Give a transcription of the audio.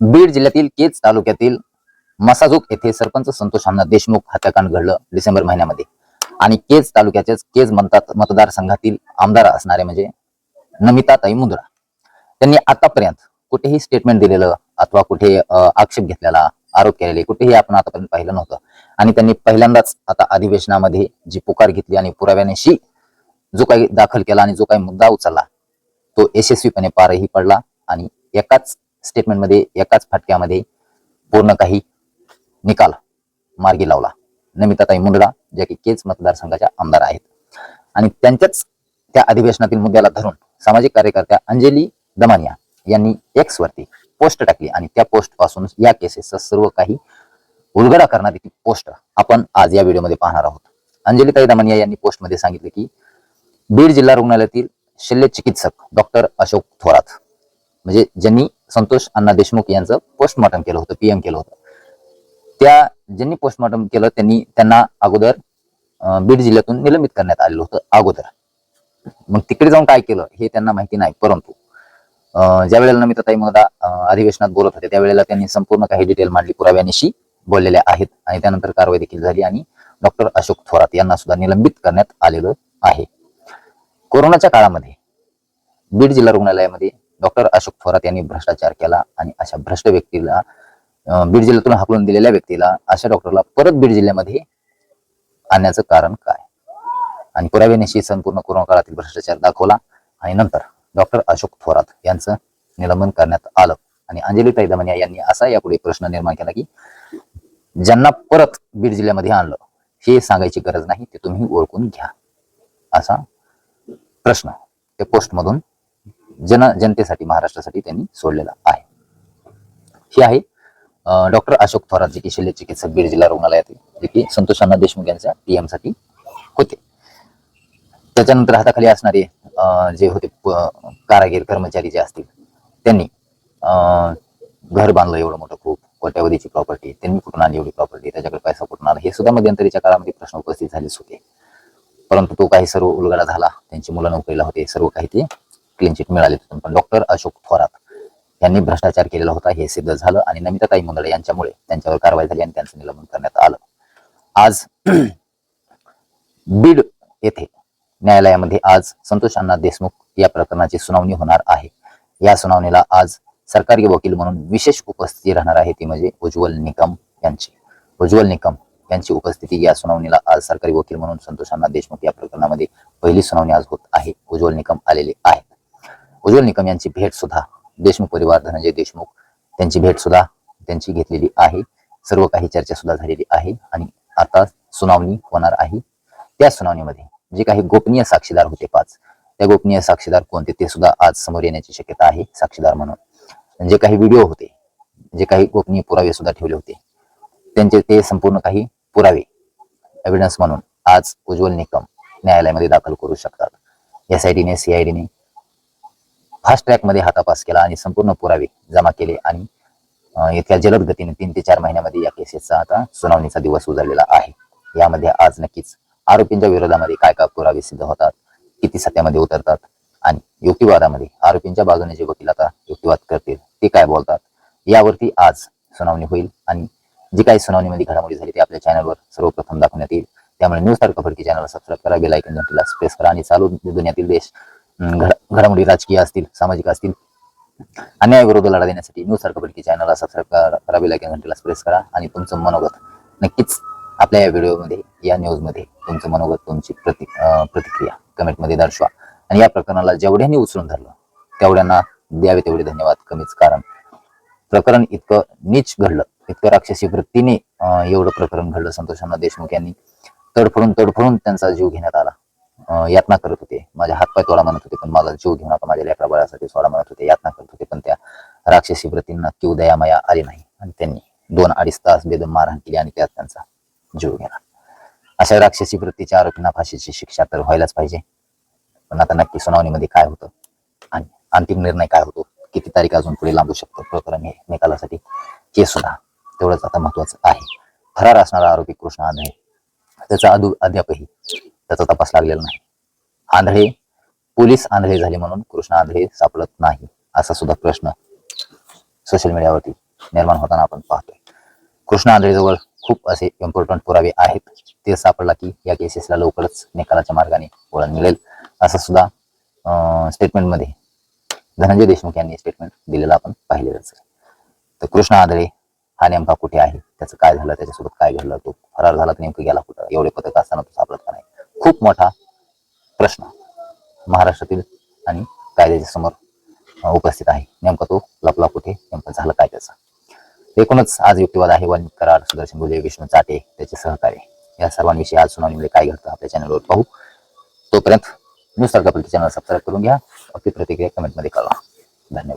बीड जिल्ह्यातील केज तालुक्यातील मसाजोग येथे सरपंच संतोष अण्णा देशमुख हत्याकांड घडलं डिसेंबर महिन्यामध्ये. आणि केज तालुक्याच्याच केज म्हणतात मतदारसंघातील आमदार असणारे म्हणजे नमिताताई मुंद्रा. त्यांनी आतापर्यंत कुठेही स्टेटमेंट दिलेलं अथवा कुठे आक्षेप घेतलेला आरोप केलेले कुठेही आपण आतापर्यंत पाहिलं नव्हतं. आणि त्यांनी पहिल्यांदाच आता अधिवेशनामध्ये जी पुकार घेतली आणि पुराव्यानेशी जो काही दाखल केला आणि जो काही मुद्दा उचलला तो यशस्वीपणे पारही पडला आणि एकाच स्टेटमेंटमध्ये एकाच फटक्यामध्ये पूर्ण काही निकाल मार्गी लावला. नमिताताई मुंडरा ज्या की केज मतदारसंघाच्या आमदार आहेत. आणि त्यांच्याच त्या अधिवेशनातील मुद्द्याला धरून सामाजिक कार्यकर्त्या अंजली दमानिया यांनी एक्स वरती पोस्ट टाकली आणि त्या पोस्टपासून या केसेसचा सर्व काही उलगडा करणारी ती पोस्ट आपण आज या व्हिडिओमध्ये पाहणार आहोत. अंजलीताई दमानिया यांनी पोस्टमध्ये सांगितले की बीड जिल्हा रुग्णालयातील शल्य चिकित्सक डॉक्टर अशोक थोरात म्हणजे ज्यांनी संतोष अण्णा देशमुख यांचं पोस्टमॉर्टम केलं होतं पीएम केलं होतं. त्या ज्यांनी पोस्टमॉर्टम केलं त्यांनी त्यांना अगोदर बीड जिल्ह्यातून निलंबित करण्यात आलेलं होतं अगोदर. मग तिकडे जाऊन काय केलं हे त्यांना माहिती नाही परंतु ज्या वेळेला नमिताताई मगदा अधिवेशनात बोलत होते त्यावेळेला त्यांनी संपूर्ण काही डिटेल मांडली पुराव्यानिशी बोललेल्या आहेत आणि त्यानंतर कारवाई देखील झाली आणि डॉक्टर अशोक थोरात यांना सुद्धा निलंबित करण्यात आलेलं आहे. कोरोनाच्या काळामध्ये बीड जिल्हा रुग्णालयामध्ये डॉक्टर अशोक थोरात यांनी भ्रष्टाचार केला आणि अशा भ्रष्ट व्यक्तीला बीड जिल्ह्यातून हाकलून दिलेल्या व्यक्तीला अशा डॉक्टरला परत बीड जिल्ह्यामध्ये आणण्याचं कारण काय? आणि पुराव्यानिशी संपूर्ण कोरोना काळातील भ्रष्टाचार दाखवला आणि नंतर डॉक्टर अशोक थोरात यांचं निलंबन करण्यात आलं. आणि अंजली तैदमनिया यांनी असा यापुढे प्रश्न निर्माण केला की ज्यांना परत बीड जिल्ह्यामध्ये आणलं हे सांगायची गरज नाही ते तुम्ही ओळखून घ्या. असा प्रश्न ते पोस्टमधून जन जनतेसाठी महाराष्ट्रासाठी त्यांनी सोडलेला आहे. ही आहे डॉक्टर अशोक थोरात जे की शल्य चिकित्सक बीड जिल्हा रुग्णालयात जे की संतोष अण्णा देशमुख यांच्या पीएमसाठी होते. त्याच्यानंतर हाताखाली असणारे अं, जे होते कारागीर कर्मचारी जे असतील त्यांनी अं, घर बांधलं एवढं मोठं खूप कोट्यावधीची प्रॉपर्टी त्यांनी कुठून आणली एवढी प्रॉपर्टी त्याच्याकडे पैसा कुठून आला हे सुद्धा मध्यंतरीच्या काळामध्ये प्रश्न उपस्थित झालेच होते. परंतु तो काही सर्व उलगडा झाला त्यांची मुलं नोकरीला होते सर्व काही ते क्लीन चिट मिळाली तिथून. पण डॉक्टर अशोक थोरात यांनी भ्रष्टाचार केलेला होता हे सिद्ध झालं आणि नमिताताई मुंदडे यांच्यामुळे त्यांच्यावर कारवाई झाली आणि त्यांचं निलंबन करण्यात आलं. आज बीड येथे न्यायालयामध्ये आज संतोष अण्णा देशमुख या प्रकरणाची सुनावणी होणार आहे. या सुनावणीला आज सरकारी वकील म्हणून विशेष उपस्थिती राहणार आहे ती म्हणजे उज्ज्वल निकम यांची. उज्ज्वल निकम यांची उपस्थिती या सुनावणीला आज सरकारी वकील म्हणून संतोष अण्णा देशमुख या प्रकरणामध्ये पहिली सुनावणी आज होत आहे. उज्ज्वल निकम आलेले आहेत. उज्ज्वल निकम यांची भेट सुद्धा देशमुख परिवार धनंजय देशमुख त्यांची भेट सुद्धा त्यांची घेतलेली आहे. सर्व काही चर्चा सुद्धा झालेली आहे आणि आता सुनावणी होणार आहे. त्या सुनावणीमध्ये जे काही गोपनीय साक्षीदार होते पाच त्या गोपनीय साक्षीदार कोणते ते सुद्धा आज समोर येण्याची शक्यता आहे साक्षीदार म्हणून. जे काही व्हिडिओ होते जे काही गोपनीय पुरावे सुद्धा ठेवले होते त्यांचे ते संपूर्ण काही पुरावे एव्हिडन्स म्हणून आज उज्ज्वल निकम न्यायालयामध्ये दाखल करू शकतात. एसआयडीने सीआयडीने फास्ट ट्रॅकमध्ये हा तपास केला आणि संपूर्ण पुरावे जमा केले आणि इतक्या जलद गतीने तीन ते चार महिन्यामध्ये या केसेसचा आता सुनावणीचा दिवस उजळलेला आहे. यामध्ये आज नक्कीच आरोपींच्या विरोधामध्ये काय काय पुरावे सिद्ध होतात किती सत्यामध्ये उतरतात आणि युक्तिवादामध्ये आरोपींच्या बाजूने जे वकील आता युक्तिवाद करतील ते काय बोलतात यावरती आज सुनावणी होईल आणि जी काही सुनावणीमध्ये घडामोडी झाली ती आपल्या चॅनलवर सर्वप्रथम दाखवण्यात येईल. त्यामुळे न्यूज तारखा फडकी चॅनलला सबस्क्राईब करा घंटीला प्रेस करा आणि चालू दुनियातील देश घडामोडी राजकीय असतील सामाजिक असतील अन्यायाविरुद्ध लढा देण्यासाठी न्यूज सारखं फडकी चॅनलला सबस्क्राईब करा बेल आयकन घंटेला प्रेस करा आणि तुमचं मनोगत नक्कीच आपल्या या व्हिडिओमध्ये या न्यूजमध्ये तुमचं मनोगत तुमची प्रति अं, प्रतिक्रिया कमेंटमध्ये दर्शवा. आणि या प्रकरणाला जेवढ्यांनी उचलून धरलं तेवढ्यांना द्यावे तेवढे धन्यवाद कमीच कारण. प्रकरण इतकं नीच घडलं इतकं राक्षसी वृत्तीने एवढं प्रकरण घडलं संतोषांना देशमुख यांनी तडफडून तडफडून त्यांचा जीव घेण्यात आला. यातना करत होते. माझे हातपाय तोडा म्हणत होते पण माझा जीव घेऊन आता माझ्या लेकरा बाळासाठी सोडा म्हणत होते यातना करत होते पण त्या राक्षसी व्रतींना किव दयामाया आली नाही. आणि त्यांनी दोन अडीच तास बेदम मारहाण केली आणि त्यात त्यांचा जीव गेला. अशा राक्षसी वृत्तीच्या आरोपींना फाशीची शिक्षा तर व्हायलाच पाहिजे. पण आता नक्की सुनावणीमध्ये काय होतं आणि अंतिम निर्णय काय होतो किती तारीख अजून पुढे लांबू शकतो प्रकरण हे निकालासाठी केस सुद्धा तेवढंच आता महत्वाचं आहे. फरार असणारा आरोपी कृष्ण आंधळे त्याचा अदू अद्यापही त्याचा तपास लागलेला नाही. आंधळे पोलीस आंधळे झाले म्हणून कृष्ण आंधळे सापडत नाही असा सुद्धा प्रश्न सोशल मीडियावरती निर्माण होताना आपण पाहतोय. कृष्ण आंधळेजवळ खूप असे इम्पॉर्टंट पुरावे आहेत. ते सापडला की या केसेसला लवकरच निकालाच्या मार्गाने वळण मिळेल असं सुद्धा स्टेटमेंटमध्ये धनंजय देशमुख यांनी स्टेटमेंट दिलेलं आपण पाहिलेलंच तर कृष्ण आंधळे हा नेमका कुठे आहे? त्याचं काय झालं? त्याच्यासोबत काय घडलं? तो फरार झाला तर नेमकं गेला कुठं? एवढे पथक असताना तो सापडत का नाही? खूप मोठा प्रश्न महाराष्ट्रातील आणि कायद्याच्या समोर उपस्थित आहे. नेमका तो लपला कुठे? नेमकं झालं काय त्याचं? एकूणच आज युक्तिवाद आहे. वन करार सुदर्शन गुले विष्णू चाटे त्याचे सहकारी. या सर्वांविषयी आज सुनावणीमध्ये म्हणजे काय घडतं आपल्या चॅनलवर पाहू. तोपर्यंत न्यूज कपलची चॅनल सबस्क्राईब करून घ्या. आपली प्रतिक्रिया कमेंटमध्ये कळवा. धन्यवाद.